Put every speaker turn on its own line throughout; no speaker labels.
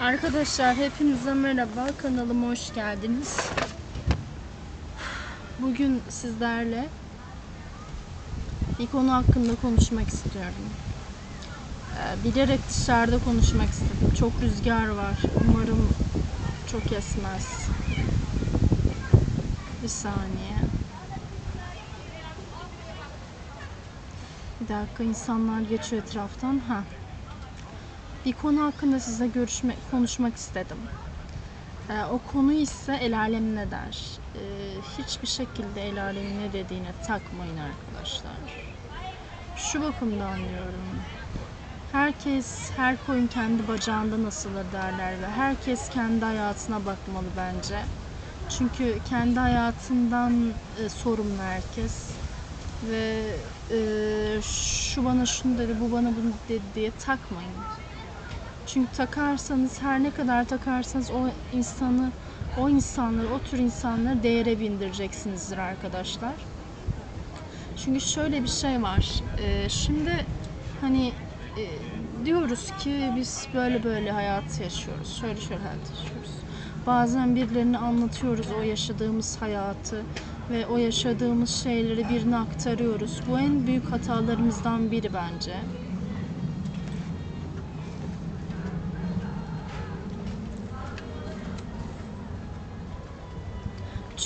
Arkadaşlar hepinize merhaba. Kanalıma hoş geldiniz. Bugün sizlerle bir konu hakkında konuşmak istiyorum. Ee, bilerek dışarıda konuşmak istedim. Çok rüzgar var. Umarım çok esmez. Bir saniye. Bir dakika insanlar geçiyor etraftan. Ha. Bir konu hakkında size görüşme, konuşmak istedim. Ee, o konu ise el alem ne der? Ee, hiçbir şekilde el alemin ne dediğine takmayın arkadaşlar. Şu bakımdan diyorum. Herkes, her koyun kendi bacağında nasılır derler ve herkes kendi hayatına bakmalı bence. Çünkü kendi hayatından e, sorumlu herkes. Ve e, şu bana şunu dedi, bu bana bunu dedi diye takmayın. Çünkü takarsanız her ne kadar takarsanız o insanı o insanları, o tür insanları değere bindireceksinizdir arkadaşlar. Çünkü şöyle bir şey var. Ee, şimdi hani e, diyoruz ki biz böyle böyle hayat yaşıyoruz. Şöyle şöyle hayat yaşıyoruz. Bazen birilerine anlatıyoruz o yaşadığımız hayatı ve o yaşadığımız şeyleri birine aktarıyoruz. Bu en büyük hatalarımızdan biri bence.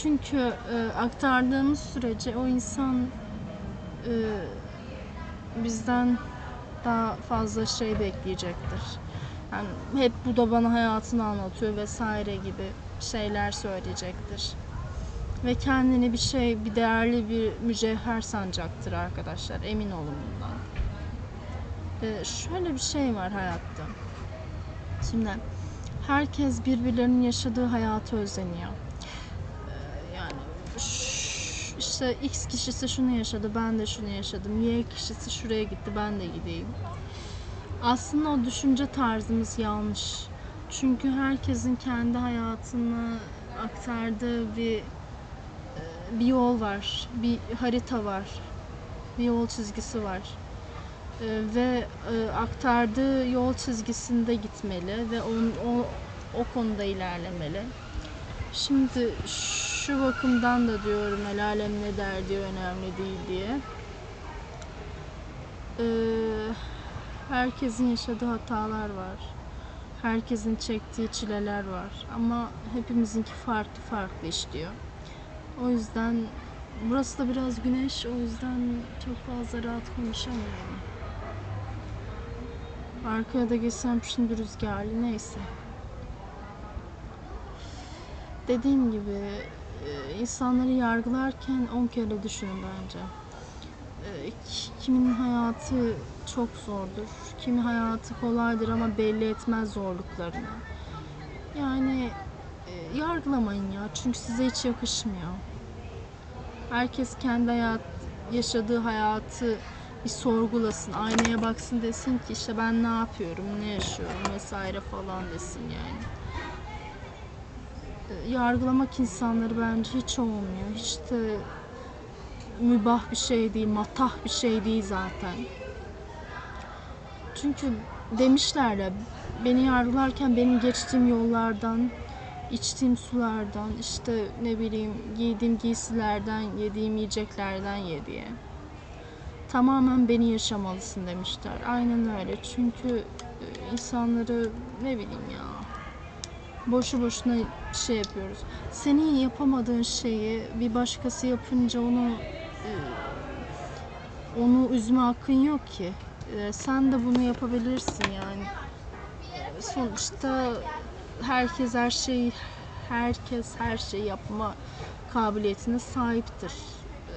Çünkü e, aktardığımız sürece o insan e, bizden daha fazla şey bekleyecektir. Yani hep bu da bana hayatını anlatıyor vesaire gibi şeyler söyleyecektir. Ve kendini bir şey, bir değerli bir mücevher sanacaktır arkadaşlar. Emin olun bundan. E, şöyle bir şey var hayatta. Şimdi herkes birbirlerinin yaşadığı hayatı ş- işte X kişisi şunu yaşadı, ben de şunu yaşadım. Y kişisi şuraya gitti, ben de gideyim. Aslında o düşünce tarzımız yanlış. Çünkü herkesin kendi hayatını aktardığı bir e, bir yol var, bir harita var, bir yol çizgisi var. E, ve e, aktardığı yol çizgisinde gitmeli ve onun, o, o konuda ilerlemeli. Şimdi şu bakımdan da diyorum el alem ne der diye önemli değil diye. Ee, herkesin yaşadığı hatalar var. Herkesin çektiği çileler var. Ama hepimizinki farklı farklı işliyor. O yüzden burası da biraz güneş. O yüzden çok fazla rahat konuşamıyorum. Arkaya da geçsem şimdi rüzgarlı neyse dediğim gibi insanları yargılarken on kere düşünün bence. E, ki- Kimin hayatı çok zordur, kimi hayatı kolaydır ama belli etmez zorluklarını. Yani e, yargılamayın ya çünkü size hiç yakışmıyor. Herkes kendi hayat yaşadığı hayatı bir sorgulasın, aynaya baksın desin ki işte ben ne yapıyorum, ne yaşıyorum vesaire falan desin yani yargılamak insanları bence hiç olmuyor. Hiç de mübah bir şey değil, matah bir şey değil zaten. Çünkü demişler ya beni yargılarken benim geçtiğim yollardan, içtiğim sulardan, işte ne bileyim giydiğim giysilerden, yediğim yiyeceklerden ye diye. Tamamen beni yaşamalısın demişler. Aynen öyle. Çünkü insanları ne bileyim ya boşu boşuna şey yapıyoruz. Senin yapamadığın şeyi bir başkası yapınca onu e, onu üzme hakkın yok ki. E, Sen de bunu yapabilirsin yani. Sonuçta herkes her şeyi herkes her şeyi yapma kabiliyetine sahiptir. E,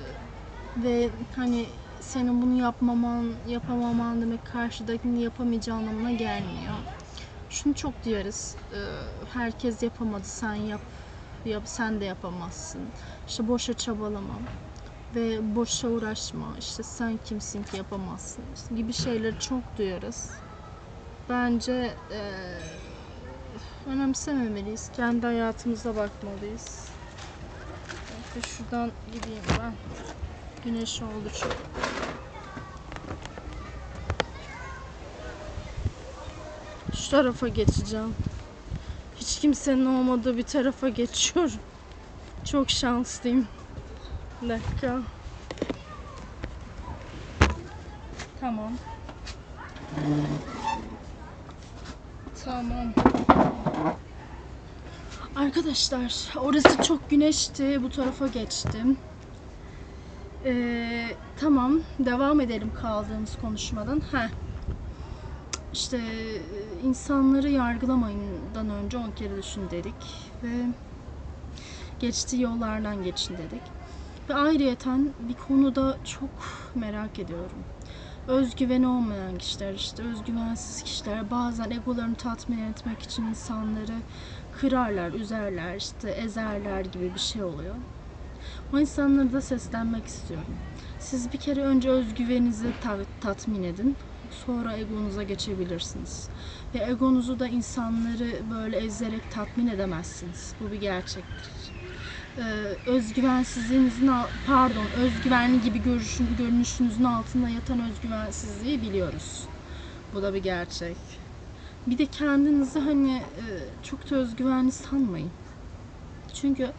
Ve hani senin bunu yapmaman, yapamaman demek karşıdakini yapamayacağı anlamına gelmiyor şunu çok duyarız. e, Herkes yapamadı, sen yap. yap sen de yapamazsın. İşte boşa çabalamam ve boşa uğraşma. İşte sen kimsin ki yapamazsın işte gibi şeyleri çok duyarız. Bence e, önemsememeliyiz. Kendi hayatımıza bakmalıyız. Şuradan gideyim ben. Güneş oldu çok. Şu tarafa geçeceğim. Hiç kimsenin olmadığı bir tarafa geçiyorum. Çok şanslıyım. Bir dakika. Tamam. Tamam. Arkadaşlar orası çok güneşti. Bu tarafa geçtim. Ee, tamam. Devam edelim kaldığımız konuşmadan. Heh. İşte e, insanları yargılamayından önce on kere düşün dedik. Ve geçtiği yollardan geçin dedik. Ve ayrıyeten bir konuda çok merak ediyorum. Özgüveni olmayan kişiler işte özgüvensiz kişiler bazen egolarını tatmin etmek için insanları kırarlar, üzerler, işte ezerler gibi bir şey oluyor. O insanlara da seslenmek istiyorum. Siz bir kere önce özgüveninizi ta- tatmin edin. Sonra egonuza geçebilirsiniz. Ve egonuzu da insanları böyle ezerek tatmin edemezsiniz. Bu bir gerçektir. Ee, özgüvensizliğinizin pardon özgüvenli gibi görüşün, görünüşünüzün altında yatan özgüvensizliği biliyoruz. Bu da bir gerçek. Bir de kendinizi hani e, çok da özgüvenli sanmayın. Çünkü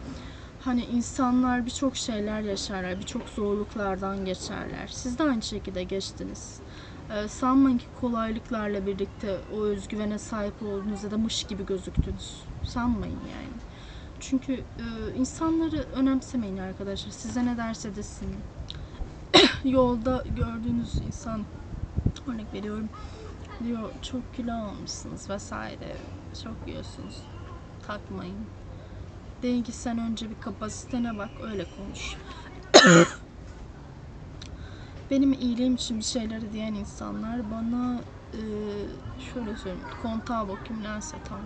hani insanlar birçok şeyler yaşarlar, birçok zorluklardan geçerler. Siz de aynı şekilde geçtiniz. Ee, sanmayın ki kolaylıklarla birlikte o özgüvene sahip olduğunuz ya da mış gibi gözüktünüz. Sanmayın yani. Çünkü e, insanları önemsemeyin arkadaşlar. Size ne derse desin. Yolda gördüğünüz insan örnek veriyorum diyor çok kilo almışsınız vesaire çok yiyorsunuz takmayın deyin ki sen önce bir kapasitene bak öyle konuş benim iyiliğim için bir şeyleri diyen insanlar bana e, şöyle söyleyeyim kontağa bakayım lense tam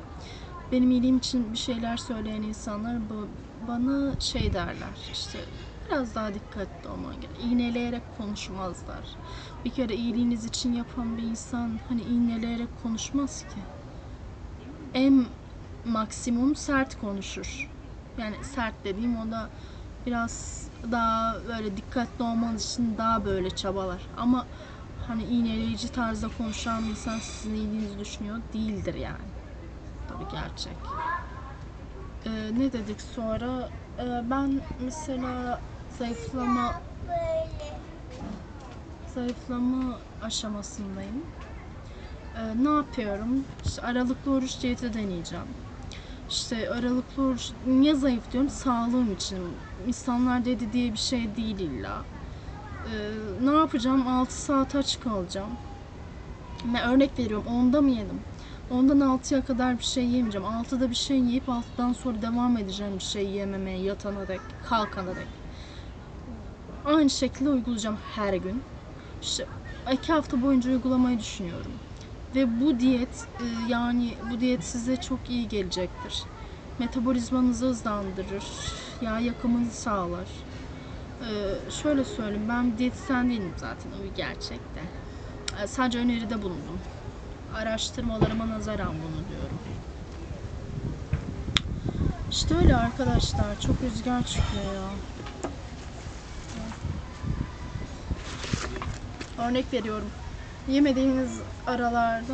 benim iyiliğim için bir şeyler söyleyen insanlar ba- bana şey derler işte biraz daha dikkatli olman gerek. İğneleyerek konuşmazlar. Bir kere iyiliğiniz için yapan bir insan hani iğneleyerek konuşmaz ki. En maksimum sert konuşur. Yani sert dediğim o da biraz daha böyle dikkatli olmanız için daha böyle çabalar. Ama hani iğneleyici tarzda konuşan bir insan sizin iyiliğinizi düşünüyor değildir yani. Tabii gerçek. Ee, ne dedik sonra? Ee, ben mesela zayıflama zayıflama aşamasındayım. Ee, ne yapıyorum? İşte aralıklı oruç diyeti deneyeceğim. İşte aralıklı oruç niye zayıf diyorum? Sağlığım için. İnsanlar dedi diye bir şey değil illa. Ee, ne yapacağım? 6 saat aç kalacağım. Ve örnek veriyorum. Onda mı yedim? Ondan 6'ya kadar bir şey yemeyeceğim. 6'da bir şey yiyip 6'dan sonra devam edeceğim bir şey yememeye yatana dek, kalkana dek. Aynı şekilde uygulayacağım her gün. İşte iki hafta boyunca uygulamayı düşünüyorum. Ve bu diyet e, yani bu diyet size çok iyi gelecektir. Metabolizmanızı hızlandırır. Yağ yakımını sağlar. Ee, şöyle söyleyeyim ben diyetisyen değilim zaten o bir gerçek de. Ee, sadece öneride bulundum araştırmalarıma nazaran bunu diyorum. İşte öyle arkadaşlar. Çok rüzgar çıkıyor ya. Örnek veriyorum. Yemediğiniz aralarda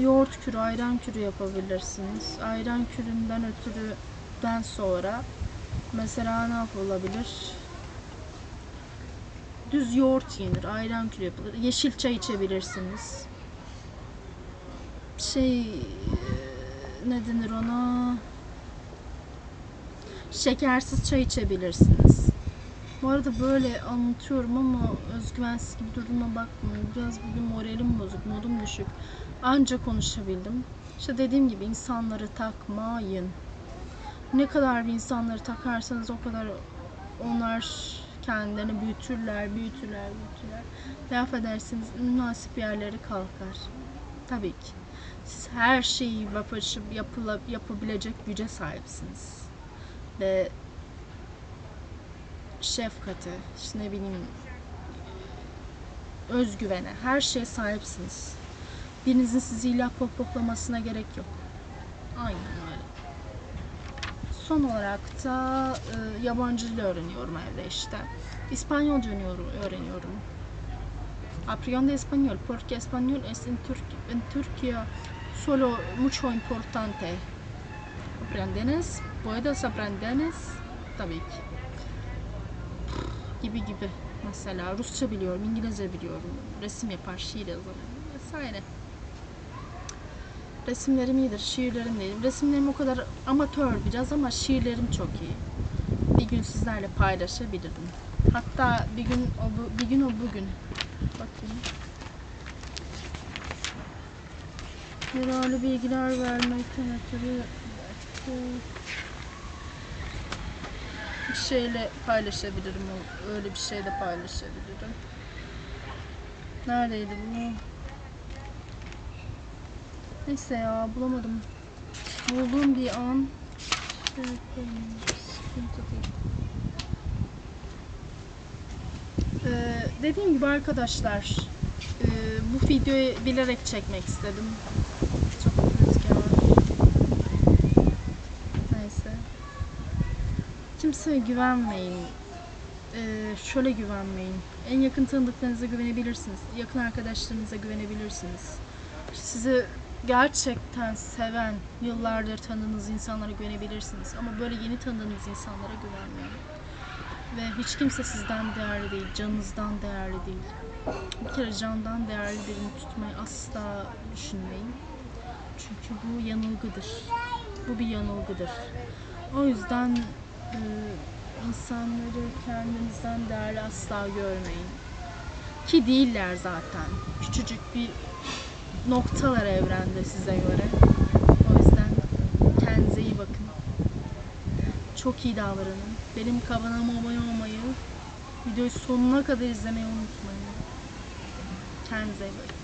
yoğurt kürü, ayran kürü yapabilirsiniz. Ayran küründen ötürüden sonra mesela ne yapılabilir? Düz yoğurt yenir, ayran kürü yapılır. Yeşil çay içebilirsiniz şey ne denir ona şekersiz çay içebilirsiniz. Bu arada böyle anlatıyorum ama özgüvensiz gibi durduğuma bakmayın. Biraz bugün moralim bozuk, modum düşük. Anca konuşabildim. İşte dediğim gibi insanları takmayın. Ne kadar bir insanları takarsanız o kadar onlar kendilerini büyütürler, büyütürler, büyütürler. Ve affedersiniz münasip yerleri kalkar. Tabii ki. Siz her şeyi yapışıp yapıla, yapabilecek güce sahipsiniz. Ve şefkati, işte ne bileyim özgüvene, her şeye sahipsiniz. Birinizin sizi ilah pohpohlamasına gerek yok. Aynen öyle. Son olarak da e, yabancı dil öğreniyorum evde işte. İspanyolca öğreniyorum. Aprendo español porque español es en, Turquía, en Turquía solo mucho importante. Aprendenes, puedes aprendenes tabii ki. Gibi gibi. Mesela Rusça biliyorum, İngilizce biliyorum, resim yapar, şiir yazarım vesaire. Resimlerim iyidir, şiirlerim değilim. Resimlerim o kadar amatör biraz ama şiirlerim çok iyi. Bir gün sizlerle paylaşabilirim. Hatta bir gün o bu, bir gün o bugün. Bakayım. Yararlı bilgiler vermekten ötürü bir şeyle paylaşabilirim. Öyle bir şeyle paylaşabilirim. Neredeydi bu? Neyse ya bulamadım. Bulduğum bir an şey. Ee, dediğim gibi arkadaşlar e, bu videoyu bilerek çekmek istedim. Çok rüzgar var. Neyse. Kimseye güvenmeyin. Ee, şöyle güvenmeyin. En yakın tanıdıklarınıza güvenebilirsiniz. Yakın arkadaşlarınıza güvenebilirsiniz. Sizi gerçekten seven, yıllardır tanıdığınız insanlara güvenebilirsiniz. Ama böyle yeni tanıdığınız insanlara güvenmeyin. Ve hiç kimse sizden değerli değil, canınızdan değerli değil. Bir kere candan değerli birini tutmayı asla düşünmeyin. Çünkü bu yanılgıdır. Bu bir yanılgıdır. O yüzden insanları kendinizden değerli asla görmeyin. Ki değiller zaten. Küçücük bir noktalar evrende size göre. O yüzden kendinize iyi bakın. Çok iyi davranın. Benim kanalıma abone olmayı, videoyu sonuna kadar izlemeyi unutmayın. Kendinize iyi bakın.